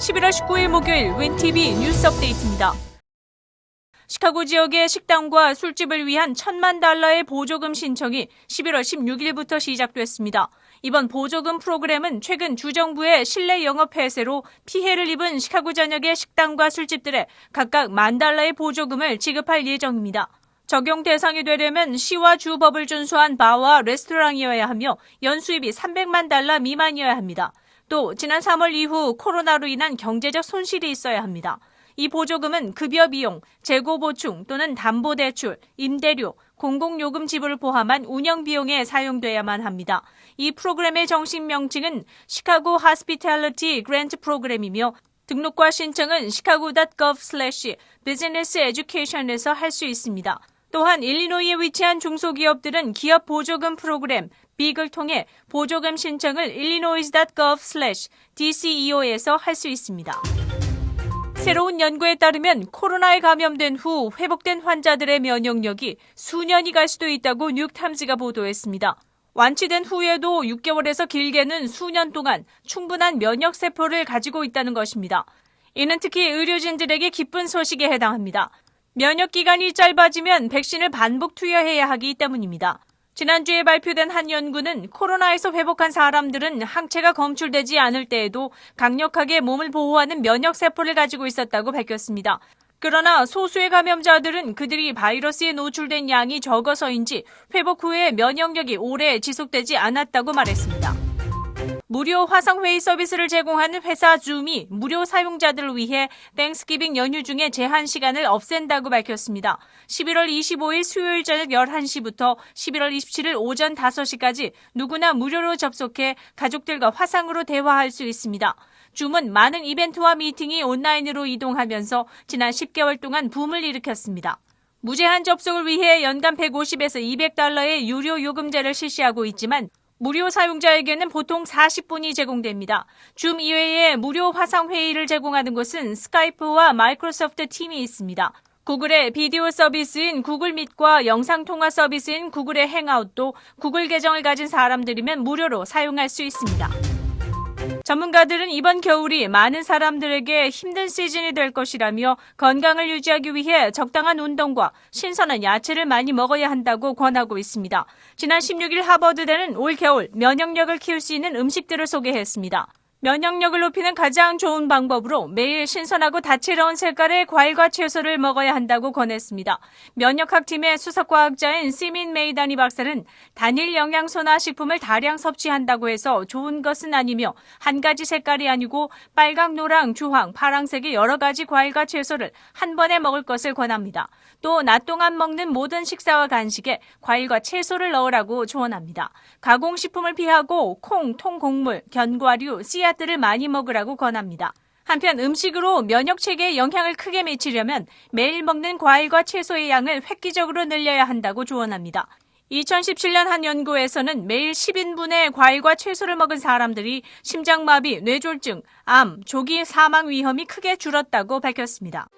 11월 19일 목요일 윈TV 뉴스 업데이트입니다. 시카고 지역의 식당과 술집을 위한 천만 달러의 보조금 신청이 11월 16일부터 시작됐습니다. 이번 보조금 프로그램은 최근 주정부의 실내 영업 폐쇄로 피해를 입은 시카고 전역의 식당과 술집들에 각각 만 달러의 보조금을 지급할 예정입니다. 적용 대상이 되려면 시와 주 법을 준수한 바와 레스토랑이어야 하며 연수입이 300만 달러 미만이어야 합니다. 또 지난 3월 이후 코로나로 인한 경제적 손실이 있어야 합니다. 이 보조금은 급여 비용, 재고 보충 또는 담보 대출, 임대료, 공공요금 지불을 포함한 운영 비용에 사용돼야만 합니다. 이 프로그램의 정식 명칭은 시카고 하스피탈리티 그랜트 프로그램이며 등록과 신청은 chicago.gov/business education에서 할 수 있습니다. 또한 일리노이에 위치한 중소기업들은 기업 보조금 프로그램 빅을 통해 보조금 신청을 illinois.gov/dceo에서 할 수 있습니다. 새로운 연구에 따르면 코로나에 감염된 후 회복된 환자들의 면역력이 수년이 갈 수도 있다고 뉴욕타임즈가 보도했습니다. 완치된 후에도 6개월에서 길게는 수년 동안 충분한 면역 세포를 가지고 있다는 것입니다. 이는 특히 의료진들에게 기쁜 소식에 해당합니다. 면역 기간이 짧아지면 백신을 반복 투여해야 하기 때문입니다. 지난주에 발표된 한 연구는 코로나에서 회복한 사람들은 항체가 검출되지 않을 때에도 강력하게 몸을 보호하는 면역 세포를 가지고 있었다고 밝혔습니다. 그러나 소수의 감염자들은 그들이 바이러스에 노출된 양이 적어서인지 회복 후에 면역력이 오래 지속되지 않았다고 말했습니다. 무료 화상회의 서비스를 제공하는 회사 줌이 무료 사용자들을 위해 땡스기빙 연휴 중에 제한 시간을 없앤다고 밝혔습니다. 11월 25일 수요일 저녁 11시부터 11월 27일 오전 5시까지 누구나 무료로 접속해 가족들과 화상으로 대화할 수 있습니다. 줌은 많은 이벤트와 미팅이 온라인으로 이동하면서 지난 10개월 동안 붐을 일으켰습니다. 무제한 접속을 위해 연간 150에서 200달러의 유료 요금제를 실시하고 있지만 무료 사용자에게는 보통 40분이 제공됩니다. 줌 이외에 무료 화상 회의를 제공하는 곳은 스카이프와 마이크로소프트 팀이 있습니다. 구글의 비디오 서비스인 구글 밋과 영상 통화 서비스인 구글의 행아웃도 구글 계정을 가진 사람들이면 무료로 사용할 수 있습니다. 전문가들은 이번 겨울이 많은 사람들에게 힘든 시즌이 될 것이라며 건강을 유지하기 위해 적당한 운동과 신선한 야채를 많이 먹어야 한다고 권하고 있습니다. 지난 16일 하버드대는 올 겨울 면역력을 키울 수 있는 음식들을 소개했습니다. 면역력을 높이는 가장 좋은 방법으로 매일 신선하고 다채로운 색깔의 과일과 채소를 먹어야 한다고 권했습니다. 면역학 팀의 수석과학자인 시민 메이다니 박사는 단일 영양소나 식품을 다량 섭취한다고 해서 좋은 것은 아니며 한 가지 색깔이 아니고 빨강, 노랑, 주황, 파랑색의 여러 가지 과일과 채소를 한 번에 먹을 것을 권합니다. 또 낮 동안 먹는 모든 식사와 간식에 과일과 채소를 넣으라고 조언합니다. 가공식품을 피하고 콩, 통곡물, 견과류, 씨앗 들을 많이 먹으라고 권합니다. 한편 음식으로 면역 체계에 영향을 크게 미치려면 매일 먹는 과일과 채소의 양을 획기적으로 늘려야 한다고 조언합니다. 2017년 한 연구에서는 매일 10인분의 과일과 채소를 먹은 사람들이 심장마비, 뇌졸중, 암, 조기 사망 위험이 크게 줄었다고 밝혔습니다.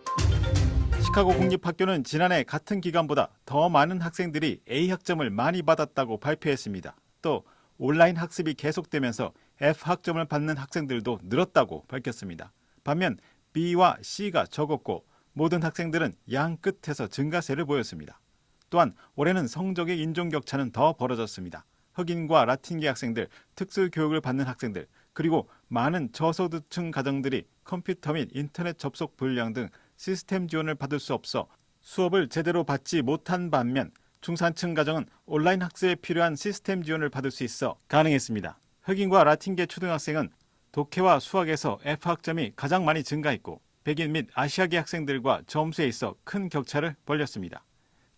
시카고 공립학교는 지난해 같은 기간보다 더 많은 학생들이 A 학점을 많이 받았다고 발표했습니다. 또 온라인 학습이 계속되면서 F 학점을 받는 학생들도 늘었다고 밝혔습니다. 반면 B와 C가 적었고 모든 학생들은 양 끝에서 증가세를 보였습니다. 또한 올해는 성적의 인종 격차는 더 벌어졌습니다. 흑인과 라틴계 학생들, 특수 교육을 받는 학생들, 그리고 많은 저소득층 가정들이 컴퓨터 및 인터넷 접속 불량 등 시스템 지원을 받을 수 없어 수업을 제대로 받지 못한 반면 중산층 가정은 온라인 학습에 필요한 시스템 지원을 받을 수 있어 가능했습니다. 흑인과 라틴계 초등학생은 독해와 수학에서 F 학점이 가장 많이 증가했고 백인 및 아시아계 학생들과 점수에 있어 큰 격차를 벌렸습니다.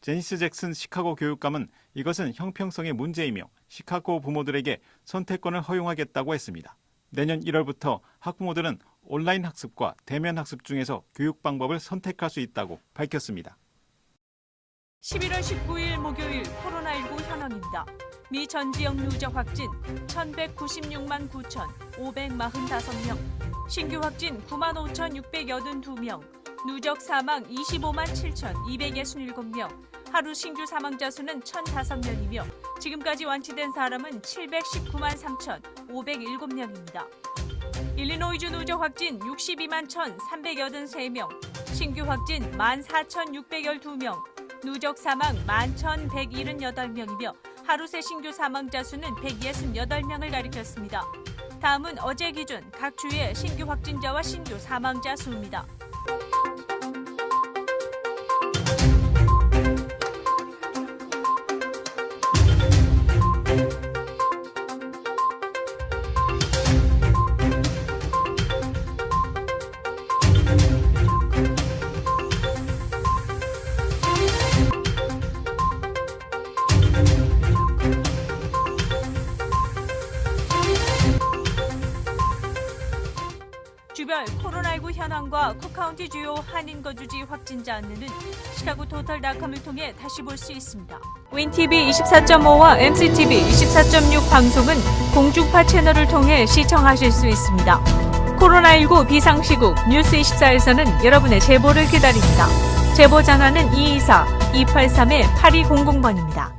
제니스 잭슨 시카고 교육감은 이것은 형평성의 문제이며 시카고 부모들에게 선택권을 허용하겠다고 했습니다. 내년 1월부터 학부모들은 온라인 학습과 대면 학습 중에서 교육 방법을 선택할 수 있다고 밝혔습니다. 11월 19일 목요일 코로나19 현황입니다. 미 전 지역 누적 확진 1,196만 9,545명, 신규 확진 9만 5,682명, 누적 사망 25만 7,267명, 하루 신규 사망자 수는 1,005명이며 지금까지 완치된 사람은 719만 3,507명입니다. 일리노이주 누적 확진 62만 1,383명, 신규 확진 14,612명, 누적 사망 11,178명이며 하루 새 신규 사망자 수는 168명을 가리켰습니다. 다음은 어제 기준 각 주의 신규 확진자와 신규 사망자 수입니다. 현황과 쿡카운티 주요 한인 거주지 확진자 안내는 시카고 토털닷컴을 통해 다시 볼 수 있습니다. 윈TV 24.5와 MCTV 24.6 방송은 공중파 채널을 통해 시청하실 수 있습니다. 코로나19 비상시국 뉴스24에서는 여러분의 제보를 기다립니다. 제보 전화는 224-283-8200번입니다.